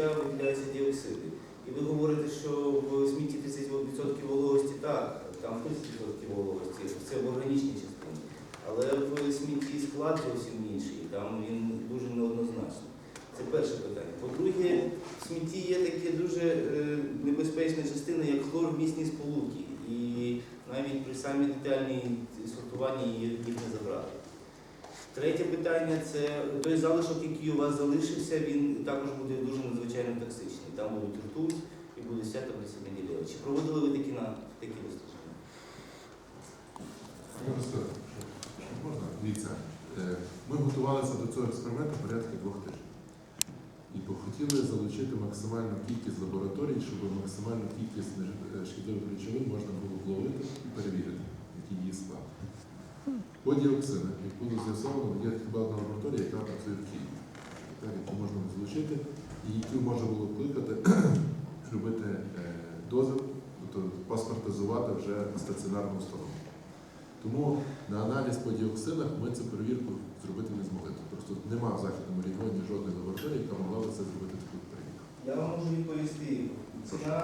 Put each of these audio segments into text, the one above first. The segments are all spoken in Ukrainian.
сміття виділяються діоксиди. І ви говорите, що в смітті 30% вологості так, там 30% вологості, це в органічній частині. Але в смітті склад зовсім інший, там він дуже неоднозначний. Це перше питання. По-друге, в смітті є таке дуже е, небезпечна частина, як хлорвмісні сполуки. І навіть при самій детальній сортуванні їх не забрати. Третє питання це той залишок, який у вас залишився, він також буде дуже надзвичайно токсичний. Там будуть ртуть і буде вся таблиця Менделєва. Чи проводили ви такі на такі дослідження? Е, ми готувалися до цього експерименту порядка двох тижнів. І хотіли залучити максимальну кількість лабораторій, щоб максимальну кількість е, шкідливих речовин можна було вловити і перевірити, який її склад. В ході оксина, як було з'ясовано, є хіба одна лабораторія, яка працює в Києві, яку можна залучити, і яку можна було кликати, робити е, дозвіл, тобто паспортизувати вже на стаціонарну сторону. Тому на аналіз по діоксинах ми цю перевірку зробити не змогли. Просто нема в західному регіоні жодної лабораторії, яка могла би це зробити таку перевірку. Я вам можу відповісти. Ціна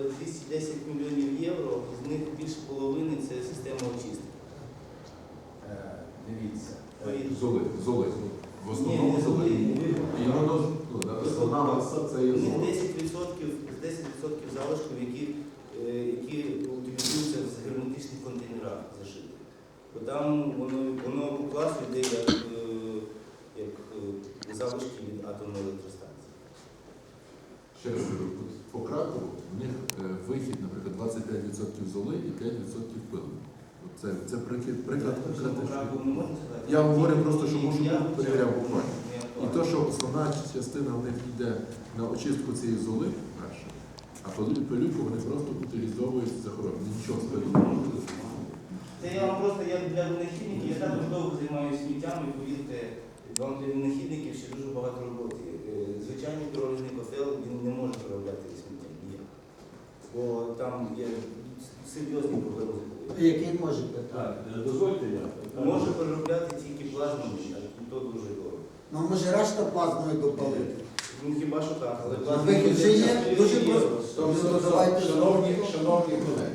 е, 200 Дивіться. Золи, золи. В основному золи. І воно ну, основна маса це є золи. 10%, 10% залишків, які, е, які утилізуються в герметичних контейнерах зашити. Бо там воно, воно по класу йде як, е, як е, залишки від атомної електростанції. Ще раз кажу, по Кракову в них вихід, наприклад, 25% золи і 5% пилу. Це, це приклад, приклад конкретний. Я говорю просто, що Ні, можу бути, перевіряв буквально. І то, що основна частина в них йде на очистку цієї золи, перше, а пилю- пилюку вони просто утилізовують за хоробні. Нічого з пилюкою. Це я вам просто як для винахідників, я також довго займаюся сміттями, повірте, вам для винахідників ще дуже багато роботи. Е, Звичайний піролізний котел він не може переробляти сміття ніяк. Бо там є серйозні проблеми. Який може бути? Так, е, дозвольте я. Може переробляти тільки плазму, і то дуже дорого. Ну може решта плазмою допалити. Ну хіба що так, але Ну, плазма вихід же є, дуже просто. Давайте- Шановні, шановні колеги,